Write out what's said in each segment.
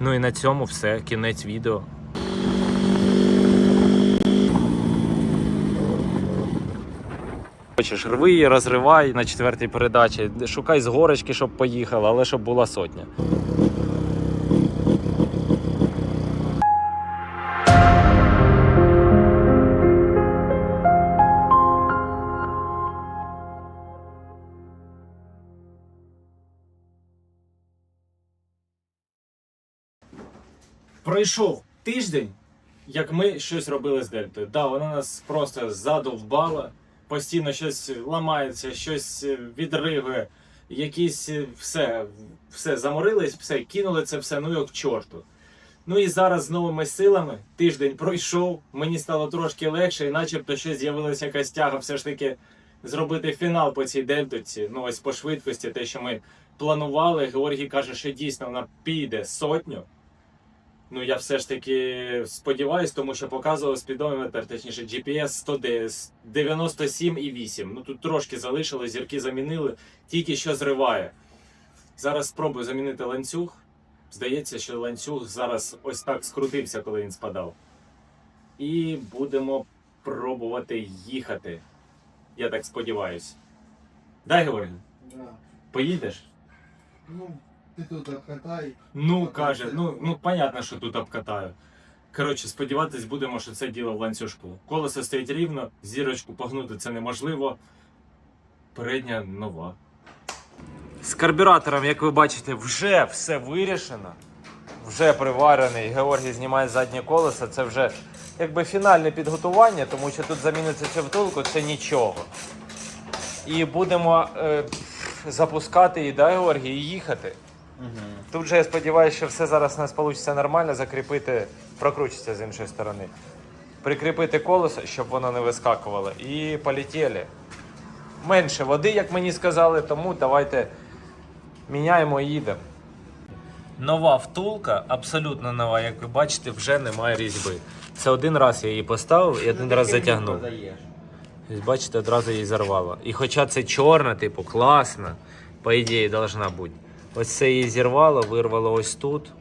Ну і на цьому все. Кінець відео. Хочеш, рви розривай на четвертій передачі. Шукай з горочки, щоб поїхала, але щоб була сотня. Пройшов тиждень, як ми щось робили з Дельтою. Да, вона нас просто задовбала, постійно щось ламається, щось е, відригує, якісь е, все, все заморились, все, кинули це все, ну як чорту. Ну і зараз з новими силами тиждень пройшов, мені стало трошки легше, і начебто щось з'явилася якась тяга все ж таки зробити фінал по цій дельтоці. Ну ось по швидкості, те, що ми планували. Георгій каже, що дійсно вона піде сотню. Ну, я все ж таки сподіваюсь, тому що показував спідометр, точніше GPS 197,8. Ну тут трошки залишилось, зірки замінили, тільки що зриває. Зараз спробую замінити ланцюг. Здається, що ланцюг зараз ось так скрутився, коли він спадав. І будемо пробувати їхати. Я так сподіваюсь. Дай Георгій, Да. поїдеш? Ну, ти тут обкатай. Ну, каже, ну, ну понятно, що тут обкатаю. Коротше, сподіватись будемо, що це діло в ланцюжку. Колесо стоїть рівно, зірочку погнути це неможливо. Передня нова. З карбюратором, як ви бачите, вже все вирішено. Вже приварений. Георгій знімає заднє колесо. Це вже якби фінальне підготування, тому що тут заміниться цю втулку, це нічого. І будемо е, запускати її, да, Георгій, і їхати. Тут же я сподіваюся, що все зараз у нас вийде нормально, закріпити, прокручиться з іншої сторони. Прикріпити колесо, щоб воно не вискакувало. І полетіли. Менше води, як мені сказали, тому давайте міняємо і їдемо. Нова втулка, абсолютно нова, як ви бачите, вже немає різьби. Це один раз я її поставив і один раз затягнув. Ось бачите, одразу її зарвало. І хоча це чорна, типу, класна, по ідеї, должна бути. Ось це її зірвало, вирвало ось тут.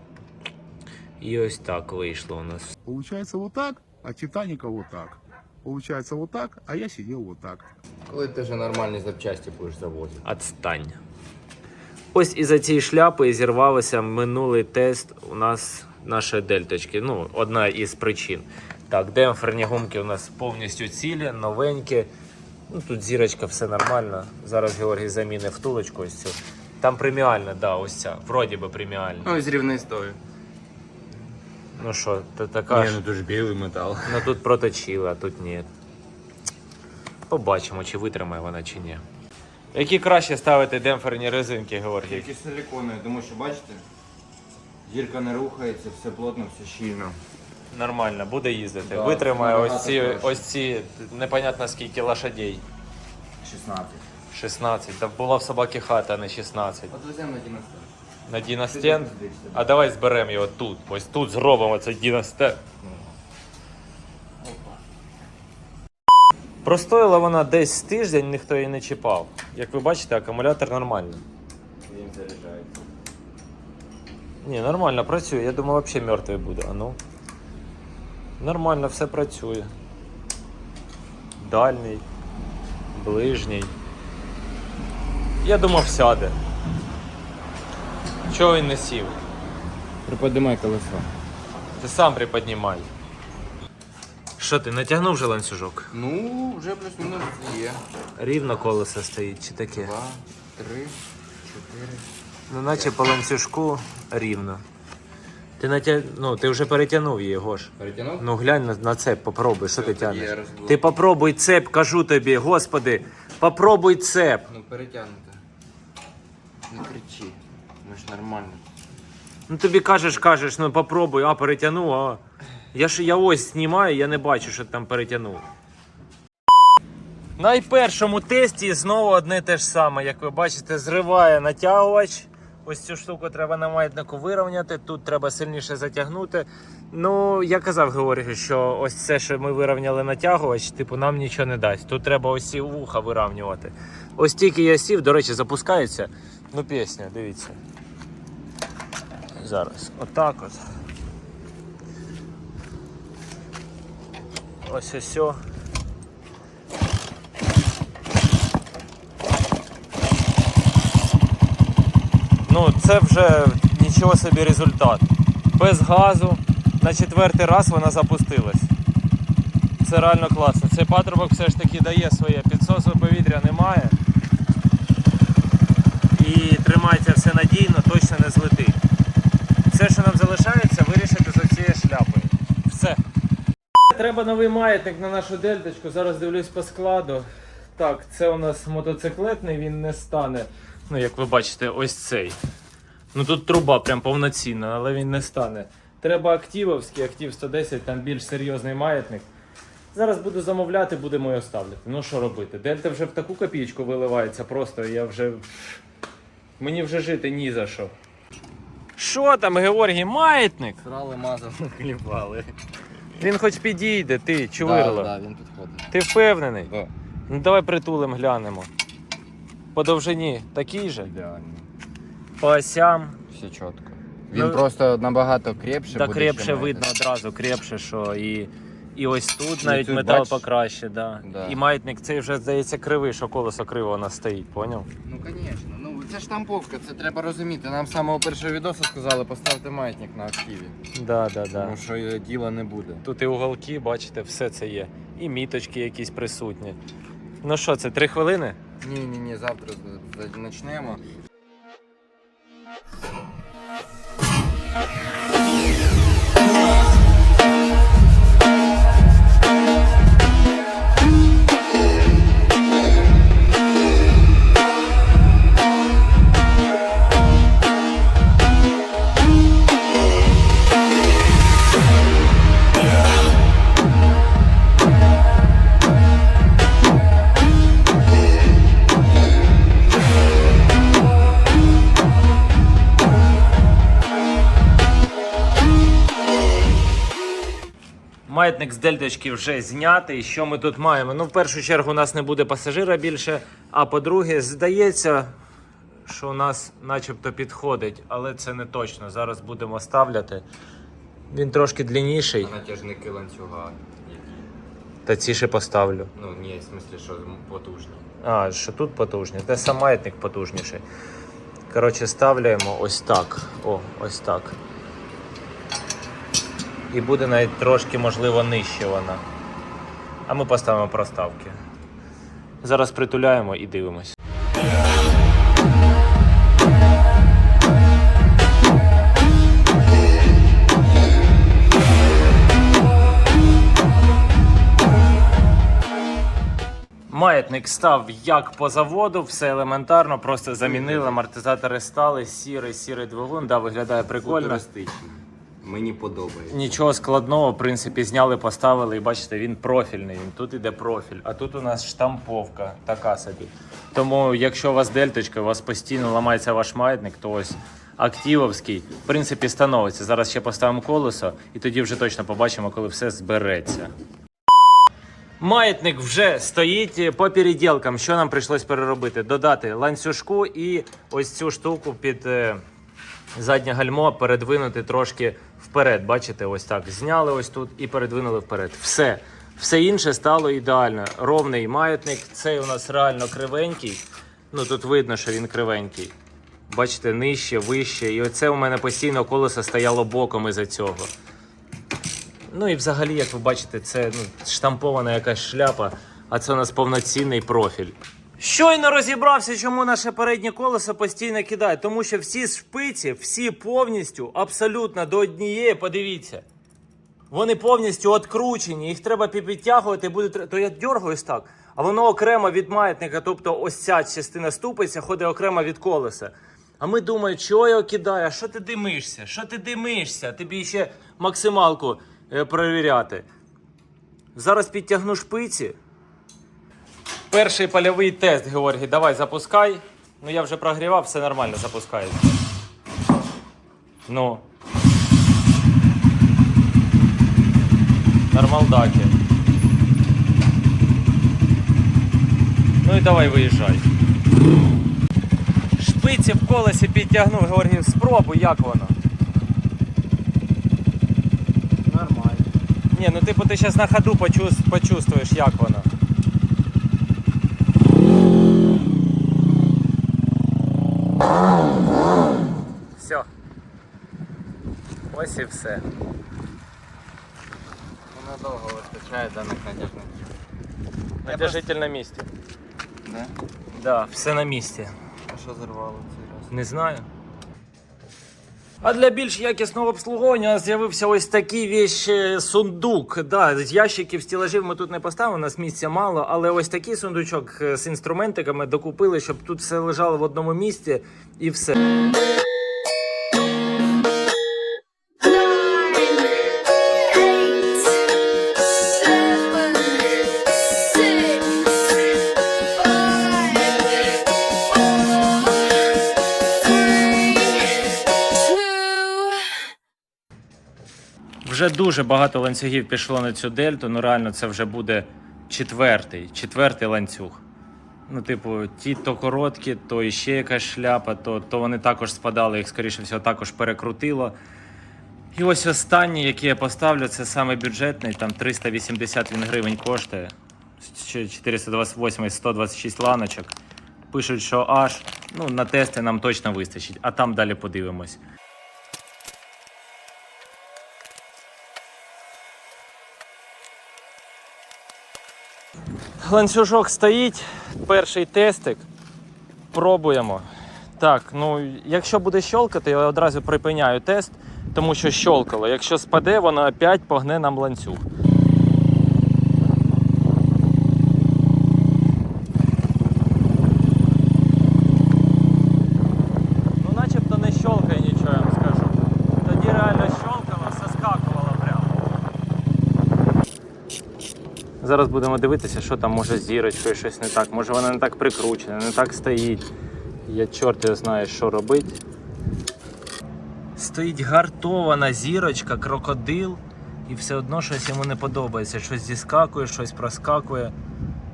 І ось так вийшло у нас. Получается вот так, а Титаника вот так. Получается вот так, а я сидел вот так. Коли ти вже нормальні запчасті будеш завозити. Отстань. Ось із-за цієї шляпи зірвався минулий тест у нас нашої дельточки. Ну, одна із причин. Так, демпферні гумки у нас повністю цілі, новенькі. Ну, тут зірочка, все нормально. Зараз Георгій замінить втулочку ось цю. Там преміальна, да, ось ця. Вроді би преміальна. Ну, з рівної стою. Ну що, то така Ні, ж. ну тут ж білий метал. Ну тут проточили, а тут ні. Побачимо, чи витримає вона, чи ні. Які краще ставити демпферні резинки, Георгій? Тільки силіконові, тому що бачите, зірка не рухається, все плотно, все щільно. Нормально, буде їздити. Да, Витримає ось ці, ось ці непонятно скільки лошадей. 16. 16. Та була в собаки хата, а не 16. От веземо на 90. На Діностен. А давай зберемо його тут. Ось тут зробимо цей Діностен. Простояла вона десь тиждень, ніхто її не чіпав. Як ви бачите, акумулятор нормальний. Він заряджається. Ні, нормально працює. Я думаю, взагалі мертвий буде. А ну. Нормально все працює. Дальній, ближній. Я думав, сяде. Чого він не сів? Приподимай колесо. Ти сам приподнімай. Що ти, натягнув вже ланцюжок? Ну, вже плюс-мінус є. Рівно колесо стоїть чи таке? Два, три, чотири. Ну, наче по ланцюжку рівно. Ти натя... ну, ти вже перетягнув її, Гош. Перетягнув? Ну глянь на, на цеп, попробуй, що ти тоді я тягнеш. Ти попробуй цеп, кажу тобі, господи, попробуй цеп. Ну, перетягнуто. Не кричи. Ми ж нормально. Ну тобі кажеш, кажеш, ну попробуй, а перетягнув, а. Я ж я ось знімаю, я не бачу, що там перетягнув. На першому тесті знову одне те ж саме, як ви бачите, зриває натягувач. Ось цю штуку треба на маятнику вирівняти, тут треба сильніше затягнути. Ну, я казав Георгію, що ось це, що ми вирівняли натягувач, типу, нам нічого не дасть. Тут треба ось ці вуха вирівнювати. Ось тільки я сів, до речі, запускається. Ну, пісня, дивіться. Зараз. Отак от. Ось ось. Ну, це вже нічого собі результат. Без газу на четвертий раз вона запустилась. Це реально класно. Цей патрубок все ж таки дає своє. Підсосу повітря немає. І тримається все надійно, точно не злетить. Все, що нам залишається, вирішити з цією шляпою. Все. Треба новий маятник на нашу дельточку. Зараз дивлюсь по складу. Так, це у нас мотоциклетний, він не стане. Ну, як ви бачите, ось цей. Ну тут труба прям повноцінна, але він не стане. Треба активовський, актив 110, там більш серйозний маятник. Зараз буду замовляти, будемо його ставити. Ну що робити? Дельта вже в таку копійку виливається, просто я вже. Мені вже жити ні за що. Що там, Георгій, маятник? Срали, мазали, кліпали. Він хоч підійде, ти, чувирло. Да, да, він підходить. Ти впевнений? Да. Ну давай притулим глянемо. По довжині такий же, Ідеально. по осям. Все чітко. Він Ну, просто набагато крепше Та буде, крепше чим видно одразу, крепше, що і, і ось тут І навіть тут, метал бачиш? покраще, да. Да. І маятник цей вже здається кривий, що колесо криво у нас стоїть, поняв? Ну, звісно. Це штамповка, це треба розуміти. Нам з самого першого відосу сказали, поставте маятник на активі. Да, да, да. Тому що е, діла не буде. Тут і уголки, бачите, все це є. І міточки якісь присутні. Ну що, це три хвилини? Ні, ні, ні, завтра з- з- почнемо. Маятник з дельточки вже знятий. Що ми тут маємо? Ну, в першу чергу, у нас не буде пасажира більше. А по-друге, здається, що у нас начебто підходить, але це не точно. Зараз будемо ставляти. Він трошки длинніший, Натяжники ланцюга. та ці ще поставлю. Ну, ні, в смислі, що потужні. А, що тут потужні? Де сам маятник потужніший. Коротше, ставляємо ось так. О, ось так. І буде навіть трошки, можливо, нижче вона. А ми поставимо проставки. Зараз притуляємо і дивимось. Маятник став як по заводу, все елементарно, просто замінили, амортизатори стали, сірий, сірий двигун, да, виглядає прикольно. Футуристичні. Мені подобається. Нічого складного, в принципі, зняли, поставили, і бачите, він профільний. Він тут іде профіль. А тут у нас штамповка, така собі. Тому, якщо у вас дельточка, у вас постійно ламається ваш маятник, то ось активовський, в принципі, становиться. Зараз ще поставимо колесо, і тоді вже точно побачимо, коли все збереться. Маятник вже стоїть по переділкам. Що нам прийшлось переробити? Додати ланцюжку і ось цю штуку під е, заднє гальмо передвинути трошки вперед. Бачите, ось так. Зняли ось тут і передвинули вперед. Все. Все інше стало ідеально. Ровний маятник. Цей у нас реально кривенький. Ну тут видно, що він кривенький. Бачите, нижче, вище. І оце у мене постійно колесо стояло боком із-за цього. Ну і взагалі, як ви бачите, це ну, штампована якась шляпа, а це у нас повноцінний профіль. Щойно розібрався, чому наше переднє колесо постійно кидає, тому що всі шпиці, всі повністю, абсолютно до однієї, подивіться. Вони повністю откручені, їх треба підтягувати, буде то я дергаюсь так, а воно окремо від маятника, тобто ось ця частина ступиця ходить окремо від колеса. А ми думаємо, чого його кидає, що ти димишся? Що ти димишся? Тобі ще максималку е, перевіряти. Зараз підтягну шпиці. Перший польовий тест, Георгій, давай запускай. Ну я вже прогрівав, все нормально запускається. Ну. Нормалдаки. Ну і давай виїжджай. Шпиці в колесі підтягнув, Георгій, спробуй, як воно. Нормально. Ні, ну типу ти зараз на ходу почувствуєш, як воно. Ось і все. Надовго вистачає даних надіжних. Натяжитель на місці. Да? Да, все на місці. А що зарвало цей раз? Не знаю. А для більш якісного обслуговування у нас з'явився ось такий віщ е, сундук. Да, з ящиків стілажів ми тут не поставимо, у нас місця мало, але ось такий сундучок е, з інструментиками докупили, щоб тут все лежало в одному місці і все. Вже дуже багато ланцюгів пішло на цю дельту. Ну реально, це вже буде четвертий, четвертий ланцюг. Ну, типу, ті то короткі, то іще якась шляпа, то, то вони також спадали, їх, скоріше всього, також перекрутило. І ось останній, який я поставлю, це саме бюджетний, там 380 він гривень коштує. Ще 428 126 ланочок. Пишуть, що аж ну, на тести нам точно вистачить, а там далі подивимось. Ланцюжок стоїть, перший тестик. Пробуємо. Так, ну якщо буде щолкати, я одразу припиняю тест, тому що щолкало. Якщо спаде, воно опять погне нам ланцюг. Ну, начебто не щолкає нічого, я вам скажу. Тоді реально щолкало, соскакувало прямо. Зараз будемо дивитися, що там може зірочкою щось не так. Може вона не так прикручена, не так стоїть. Я чорт його знає, що робити. Стоїть гартована зірочка, крокодил, і все одно щось йому не подобається. Щось зіскакує, щось проскакує.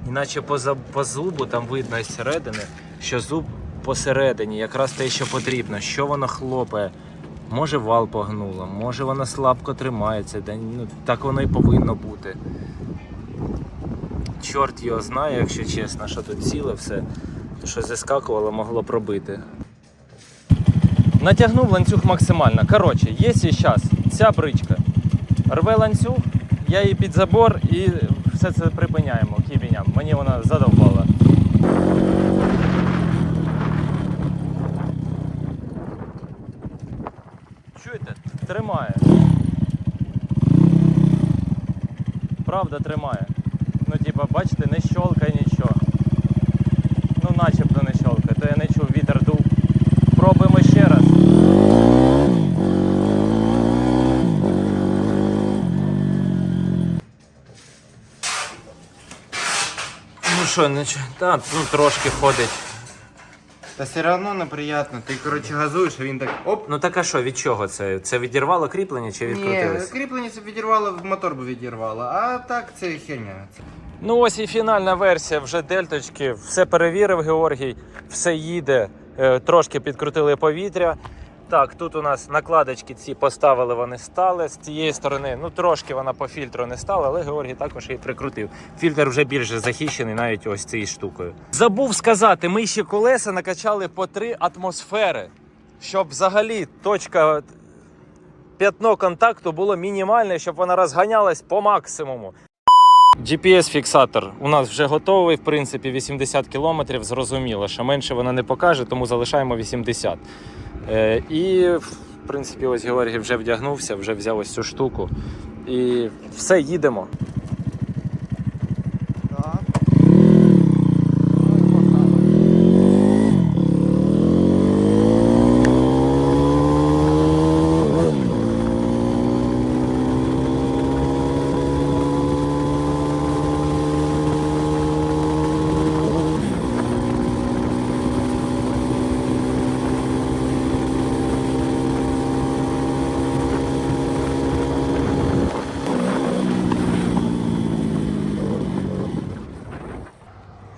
Іначе по, по зубу там видно із середини, що зуб посередині, якраз те, що потрібно, що воно хлопає. Може вал погнуло, може воно слабко тримається, ну, так воно і повинно бути. Чорт його знає, якщо чесно, що тут ціле все, то що зіскакувало, могло пробити. Натягнув ланцюг максимально. Коротше, якщо зараз ця бричка рве ланцюг, я її під забор і все це припиняємо кібіням. Мені вона задовбала. Чуєте? Тримає. Правда тримає. Типа, бачите, не щолкає нічого. Ну, начебто не щолкає, то я не чув, вітер дув. Пробуємо ще раз. Ну що, чу- Та, ну трошки ходить. Та все одно неприємно. Ти, коротше, газуєш, а він так оп. Ну так а що, від чого це? Це відірвало кріплення чи Ні, кріплення це відірвало, в мотор би відірвало. А так це херня. Ну ось і фінальна версія вже дельточки. Все перевірив Георгій, все їде. Е, Трошки підкрутили повітря. Так, тут у нас накладочки ці поставили, вони стали з цієї сторони. Ну трошки вона по фільтру не стала, але Георгій також її прикрутив. Фільтр вже більше захищений навіть ось цією штукою. Забув сказати, ми ще колеса накачали по 3 атмосфери, щоб взагалі точка п'ятно контакту було мінімальне, щоб вона розганялась по максимуму. GPS-фіксатор у нас вже готовий, в принципі, 80 км. Зрозуміло, що менше вона не покаже, тому залишаємо 80. Е, і, в принципі, ось Георгій вже вдягнувся, вже взяв ось цю штуку. І все, їдемо.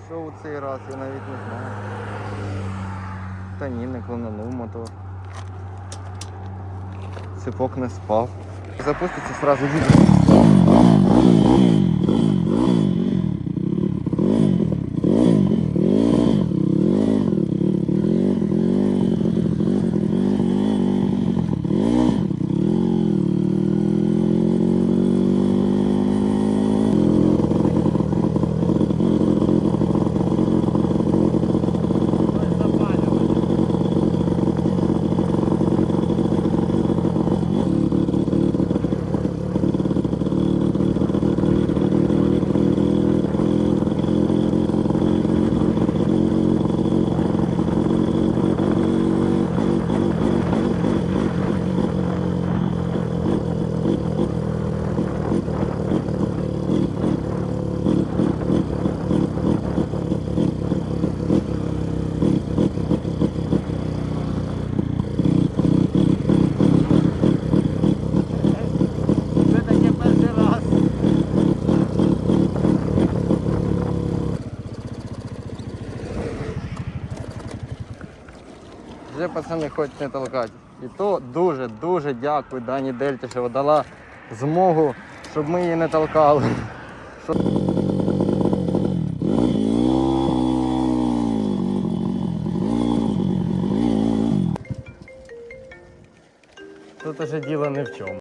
Що у цей раз, я навіть не знаю. Та ні, не клонанув мотор. Цепок не спав. запуститься, одразу видно. Це таке перший раз. Вже пацани хоч не толкать. І то дуже, дуже дякую Дані Дельті, що дала змогу, щоб ми її не толкали. Тут уже діло не в чому.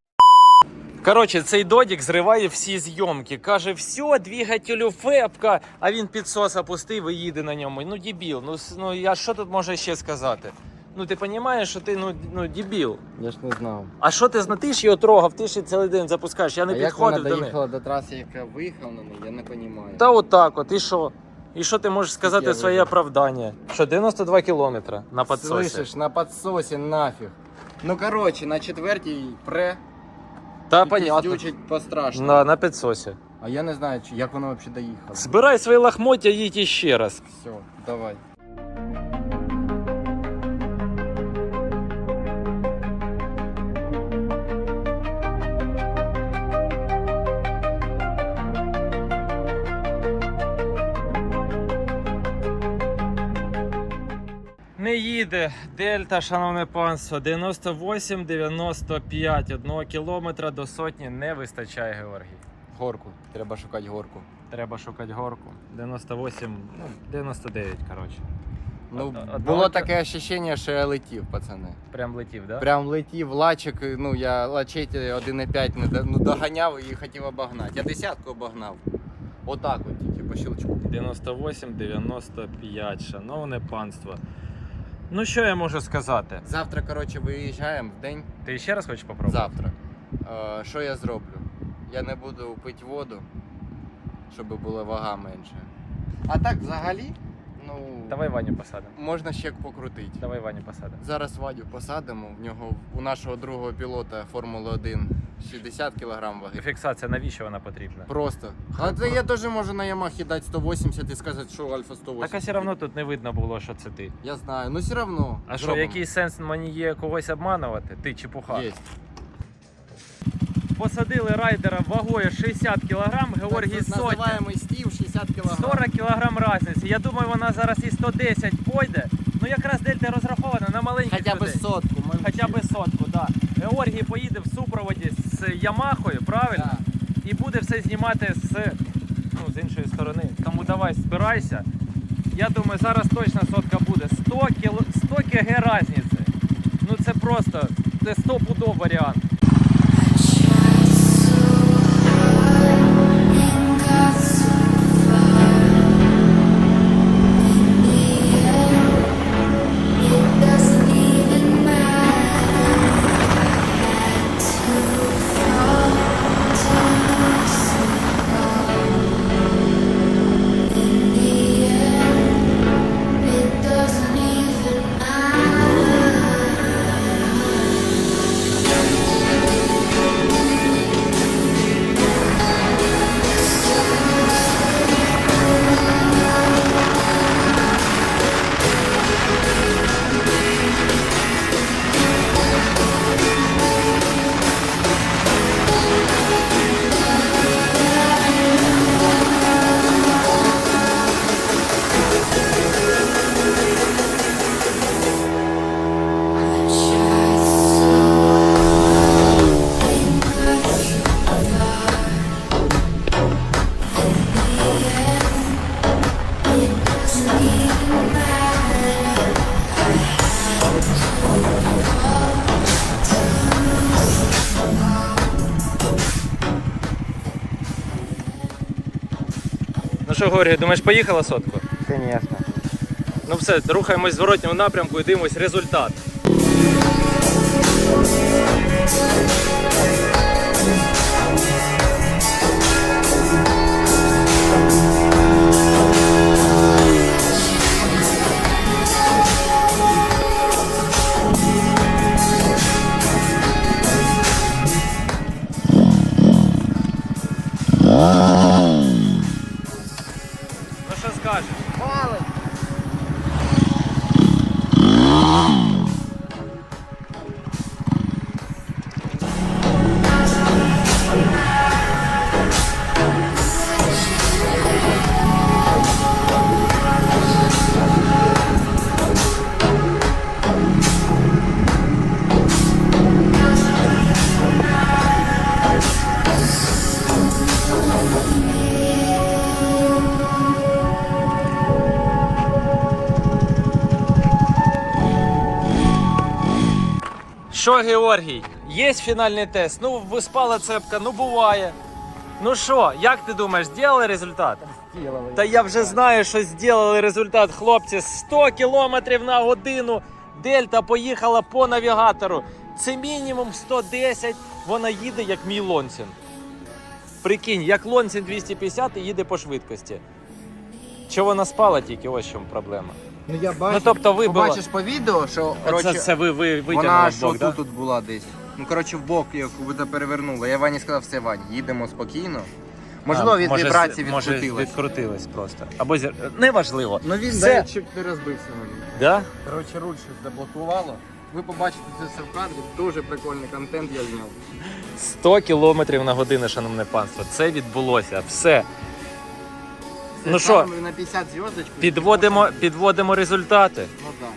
Коротше, цей додік зриває всі зйомки. Каже, все, двигателю фепка, а він підсос опустив і їде на ньому. Ну, дебіл. Ну, ну я що тут можу ще сказати? Ну ти розумієш, що ти ну, ну дебіл. Я ж не знав. А що ти зна? Ти ж його трогав, ти ж її цілий день запускаєш. Я не а як вона підходив до неї. доїхала до траси, яка виїхала на неї, я не розумію. Та отак от, і що? І що ти можеш сказати я своє вижив? оправдання? Що 92 кілометри на підсосі. Слышиш, на подсосе нафіг. Ну коротше, на четвертій пре Та понятно. піздючить по-страшному. На, на підсосі. А я не знаю, чи- як воно взагалі доїхало. Збирай свої лахмоття, їдь іще раз. Все, давай. Їде Дельта, шановне панство, 98-95, одного кілометра до сотні не вистачає, Георгій. Горку. Треба шукати горку. Треба шукати горку. 98, ну, 99, коротше. Ну, Од- одного було таке ощущення, що я летів, пацани. Прям летів, да? Прям летів лачик, ну я лачеті 1,5 не до- ну, доганяв і хотів обогнати. Я десятку обогнав. Отак от тільки по щелчку. 98-95, шановне панство. Ну що я можу сказати? Завтра, коротше, виїжджаємо в день. Ти ще раз хочеш попробувати? Завтра. Е, що я зроблю? Я не буду пити воду, щоб була вага менша. А так взагалі, ну Давай Ваню посадимо. можна ще покрутити. Давай Ваню посадимо. Зараз Вадю посадимо. В нього у нашого другого пілота Формули 1 60 кг ваги. Фіксація, навіщо вона потрібна? Просто. А це я теж можу на Ямахі дати 180 і сказати, що Альфа 180. Так а все одно тут не видно було, що це ти. Я знаю, ну все одно. А що, який сенс мені є когось обманувати? Ти чепуха. Є. Посадили райдера вагою 60 кг, Георгій сотня. Називаємо стів 60 кг. 40 кг різниці. Я думаю, вона зараз і 110 пойде. Ну якраз дельта розрахована на маленьких Хоча б сотку. ми Хоча б сотку, так. Да. Георгій поїде в супроводі з Ямахою, правильно? І буде все знімати з, ну, з іншої сторони. Тому давай збирайся. Я думаю, зараз точно сотка буде. 100 кіл... 100 кг різниці. Ну це просто це 100 пудов варіант. Що, Горі, думаєш, поїхала сотку? Звісно. Ну все, рухаємось в зворотньому напрямку і дивимось результат. Що, Георгій, є фінальний тест? Ну, виспала цепка, ну буває. Ну що, як ти думаєш, зробили результат? Та я вже знаю, що зробили результат, хлопці. 100 км на годину. Дельта поїхала по навігатору. Це мінімум 110. Вона їде як мій Лонсін. Прикинь, як Лонсін 250 і їде по швидкості. Чи вона спала тільки? Ось чому проблема. Ну я бачу. Ну тобто ви. Побачиш по відео, що коротше, Оце це ви, ви вона витягнули в що бок, да? тут, тут була десь. Ну коротше, в бок як буде перевернула. Я Вані сказав, все, Вань, їдемо спокійно. Можливо, А, від може, вібрації може, відкрутилось. відкрутилось просто. Або зір... Неважливо. Ну він Все. навіть чуть не розбився. мабуть. Да? Коротше, руль щось заблокувало. Ви побачите це все в кадрі. Дуже прикольний контент я зняв. 100 км на годину, шановне панство. Це відбулося. Все. Це Ну що, на 50 зв'язочку. Підводимо, підводимо результати. Ну так.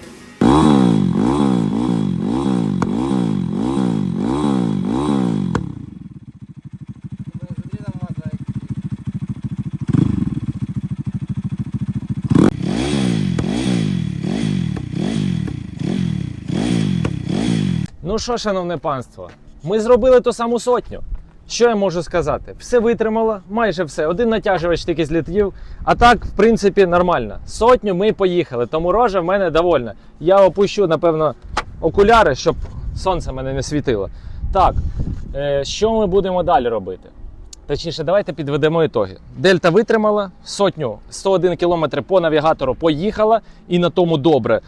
Ну що, шановне панство, ми зробили ту саму сотню. Що я можу сказати? Все витримало, майже все. Один натяжувач тільки злітів. А так, в принципі, нормально. Сотню ми поїхали, тому рожа в мене довольна. Я опущу, напевно, окуляри, щоб сонце мене не світило. Так, е, що ми будемо далі робити? Точніше, давайте підведемо ітоги. Дельта витримала сотню 101 км по навігатору поїхала, і на тому добре.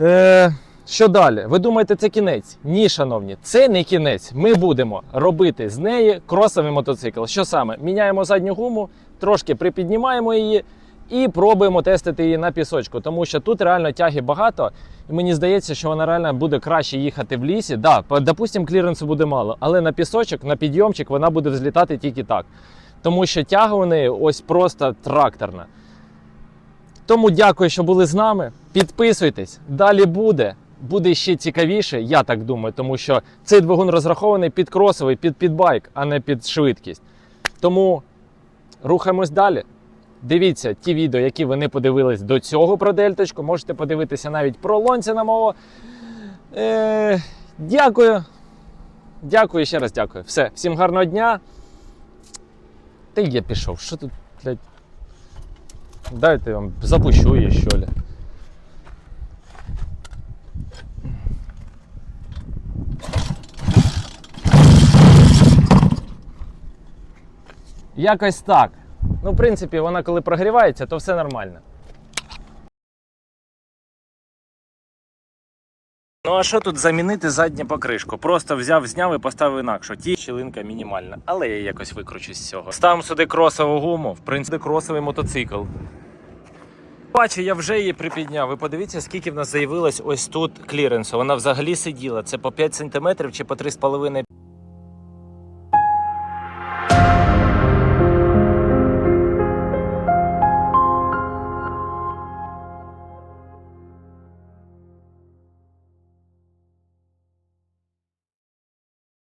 Е, що далі? Ви думаєте, це кінець? Ні, шановні, це не кінець. Ми будемо робити з неї кросовий мотоцикл. Що саме? Міняємо задню гуму, трошки припіднімаємо її і пробуємо тестити її на пісочку, тому що тут реально тяги багато, і мені здається, що вона реально буде краще їхати в лісі. Да, по- допустим, кліренсу буде мало, але на пісочок, на підйомчик вона буде взлітати тільки так. Тому що тяга у неї ось просто тракторна. Тому дякую, що були з нами. Підписуйтесь, далі буде. Буде ще цікавіше, я так думаю, тому що цей двигун розрахований під кросовий, під підбайк, а не під швидкість. Тому рухаємось далі. Дивіться ті відео, які ви не подивились до цього про дельточку. Можете подивитися навіть про лонця мого. Е, дякую. Дякую ще раз дякую. Все, всім гарного дня. Та я пішов. Що тут, блядь? Дайте я вам запущу її, що ли. Якось так. Ну, в принципі, вона коли прогрівається, то все нормально. Ну а що тут замінити задню покришку? Просто взяв, зняв і поставив інакше. Ті щілинка мінімальна, але я якось викручусь з цього. Ставимо сюди кросову гуму, в принципі, кросовий мотоцикл. Бачу, я вже її припідняв. Ви подивіться, скільки в нас заявилось ось тут кліренсу. Вона взагалі сиділа. Це по 5 см чи по 3,5